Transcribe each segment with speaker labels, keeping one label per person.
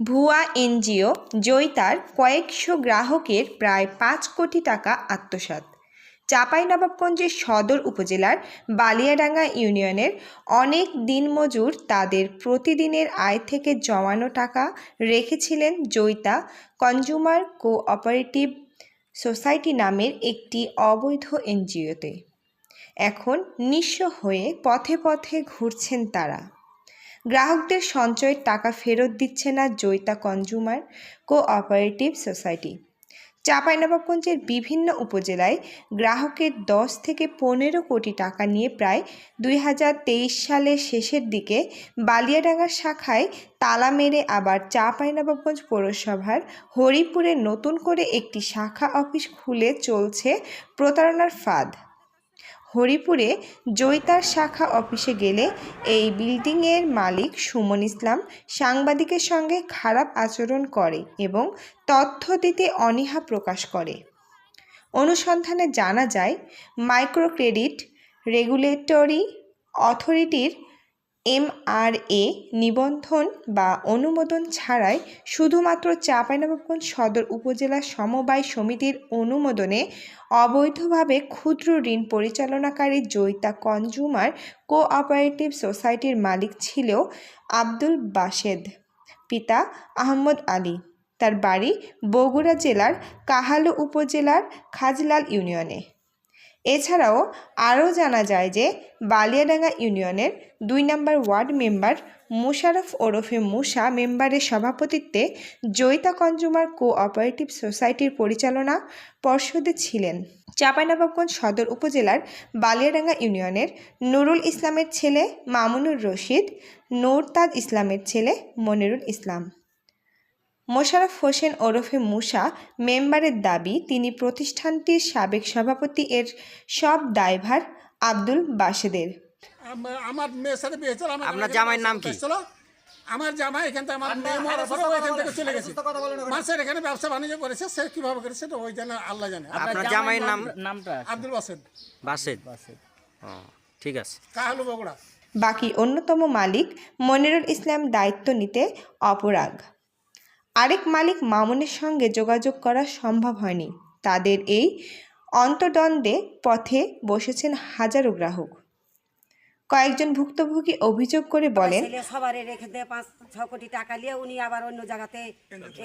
Speaker 1: ভুয়া এনজিও জয়িতার কয়েকশো গ্রাহকের প্রায় পাঁচ কোটি টাকা আত্মসাৎ। চাঁপাইনবাবগঞ্জের সদর উপজেলার বালিয়াডাঙ্গা ইউনিয়নের অনেক দিনমজুর তাদের প্রতিদিনের আয় থেকে জমানো টাকা রেখেছিলেন জয়িতা কনজুমার কোঅপারেটিভ সোসাইটি নামের একটি অবৈধ এনজিওতে। এখন নিঃস্ব হয়ে পথে পথে ঘুরছেন তারা। গ্রাহকদের সঞ্চয়ের টাকা ফেরত দিচ্ছে না জৈতা কনজুমার কোঅপারেটিভ সোসাইটি। চাঁপাইনবাবগঞ্জের বিভিন্ন উপজেলায় গ্রাহকের দশ থেকে পনেরো কোটি টাকা নিয়ে প্রায় দুই হাজার তেইশ সালের শেষের দিকে বালিয়াডাঙ্গার শাখায় তালা মেরে আবার চাঁপাইনবাবগঞ্জ পৌরসভার হরিপুরে নতুন করে একটি শাখা অফিস খুলে চলছে প্রতারণার ফাঁদ। হরিপুরে জৈতার শাখা অফিসে গেলে এই বিল্ডিংয়ের মালিক সুমন ইসলাম সাংবাদিকের সঙ্গে খারাপ আচরণ করে এবং তথ্য দিতে অনীহা প্রকাশ করে। অনুসন্ধানে জানা যায় মাইক্রো ক্রেডিট রেগুলেটরি অথরিটির এমআরএ নিবন্ধন বা অনুমোদন ছাড়াই শুধুমাত্র চাঁপাইনবাবগঞ্জ সদর উপজেলা সমবায় সমিতির অনুমোদনে অবৈধভাবে ক্ষুদ্র ঋণ পরিচালনাকারী জৈতা কনজুমার কোঅপারেটিভ সোসাইটির মালিক ছিল আব্দুল বাসেদ পিতা আহমদ আলী। তার বাড়ি বগুড়া জেলার কাহালু উপজেলার খাজলাল ইউনিয়নে। এছাড়াও আরও জানা যায় যে বালিয়াডাঙ্গা ইউনিয়নের দুই নম্বর ওয়ার্ড মেম্বার মুশারফ ওরফে মুসা মেম্বারের সভাপতিত্বে জয়িতা কনজুমার কোঅপারেটিভ সোসাইটির পরিচালনা পর্ষদে ছিলেন। চাঁপাইনবাবগঞ্জ সদর উপজেলার বালিয়াডাঙ্গা ইউনিয়নের নুরুল ইসলামের ছেলে মামুনুর রশিদ, নূরতাজ ইসলামের ছেলে মনিরুল ইসলাম। মোশাররফ হোসেন ওরফে মুসা মেম্বারের দাবি তিনি প্রতিষ্ঠানটির সাবেক সভাপতি এর সব দায়ভার আব্দুল বাসেদের
Speaker 2: আমার মেয়ের সাথে বিয়ে হয়েছিল
Speaker 3: আপনার জামাইয়ের নাম কি?
Speaker 2: আমার জামাই এখান থেকে আমার মেয়ে মরার পরে এখান থেকে চলে গেছে। মাসের এখানে ব্যবসা বাণিজ্য করেছে সে কীভাবে করেছে সেটা ওই জানে আল্লাহ জানে।
Speaker 3: আপনার জামাইয়ের নাম
Speaker 4: নামটা
Speaker 2: আব্দুল বাসেদ
Speaker 3: বাসেদ ও ঠিক আছে।
Speaker 2: কাহালু বগুড়া।
Speaker 1: বাকি অন্যতম মালিক মনিরুল ইসলাম দায়িত্ব নিতে অপরাগ। আরেক মালিক মামুনের সঙ্গে যোগাযোগ করা সম্ভব হয়নি। তাদের এই অন্তর্দ্বন্দ্বে পথে বসেছেন হাজারো গ্রাহক। কয়েকজন ভুক্তভোগী অভিযোগ করে বলেন
Speaker 5: ছেলে সবারই রেখে দিয়ে পাঁচ ছ কোটি টাকা নিয়ে উনি আবার অন্য জায়গাতে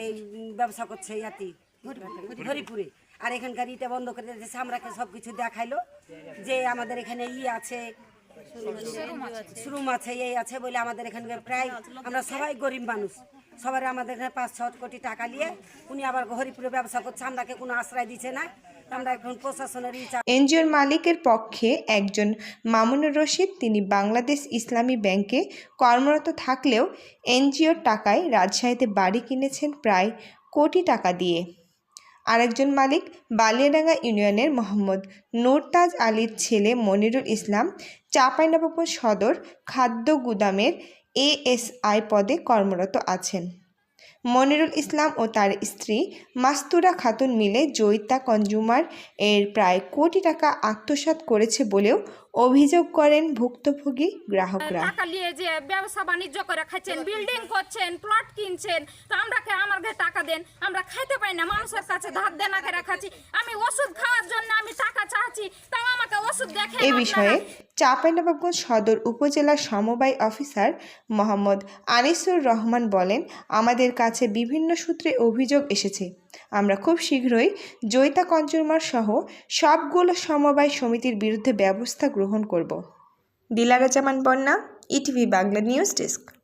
Speaker 5: এই ব্যবসা করছে ইয়াতি হরিপুরে। আর এখানকার ইটা বন্ধ করে দিয়েছে আমরাকে সব কিছু দেখাইলো যে আমাদের এখানে ই আছে শ্রুম আছে। এই আছে বলে আমাদের এখানে প্রায় আমরা সবাই গরিব মানুষ। সবাই আমাদের এখানে পাঁচ ছ কোটি টাকা নিয়ে উনি আবার হরিপুরে ব্যবসা করছে আমাকে কোনো আশ্রয় দিচ্ছে না। আমরা এখন প্রশাসনের
Speaker 1: এনজিওর মালিকের পক্ষে একজন মামুনুর রশিদ, তিনি বাংলাদেশ ইসলামী ব্যাংকে কর্মরত থাকলেও এনজিওর টাকায় রাজশাহীতে বাড়ি কিনেছেন প্রায় কোটি টাকা দিয়ে। আরেকজন মালিক বালিয়াডাঙ্গা ইউনিয়নের মোহাম্মদ নুরতাজ আলীর ছেলে মনিরুল ইসলাম চাঁপাইনবাবগঞ্জ সদর খাদ্য গুদামের এএসআই পদে কর্মরত আছেন। মনিরুল ইসলাম ও তার স্ত্রী মাস্তুরা খাতুন মিলে জৈতা কনজুমার এর প্রায় কোটি টাকা আত্মসাৎ করেছে বলেও অভিযোগ করেন ভুক্তভোগী গ্রাহকরা।
Speaker 6: টাকা নিয়ে যে ব্যবসা বাণিজ্য করে খাচ্ছেন বিল্ডিং করছেন প্লট কিনছেন, তো আমরা কে- আমাদের টাকা দেন? আমরা খাইতে পাই না, মানুষের কাছে ধার দেনা করে খাচ্ছি। আমি ওষুধ খাওয়ার জন্য আমি টাকা চাচ্ছি তাও আমাকে ওষুধ দেখে
Speaker 1: এ বিষয়ে চাঁপাইনবাবগঞ্জ সদর উপজেলা সমবায় অফিসার মোহাম্মদ আনিসুর রহমান বলেন আমাদের কাছে বিভিন্ন সূত্রে অভিযোগ এসেছে। আমরা খুব শীঘ্রই জৈতা কনজুমার সহ সবগুলো সমবায় সমিতির বিরুদ্ধে ব্যবস্থা গ্রহণ করব। দিলারা জামান বন্যা ইটিভি বাংলা নিউজ ডেস্ক।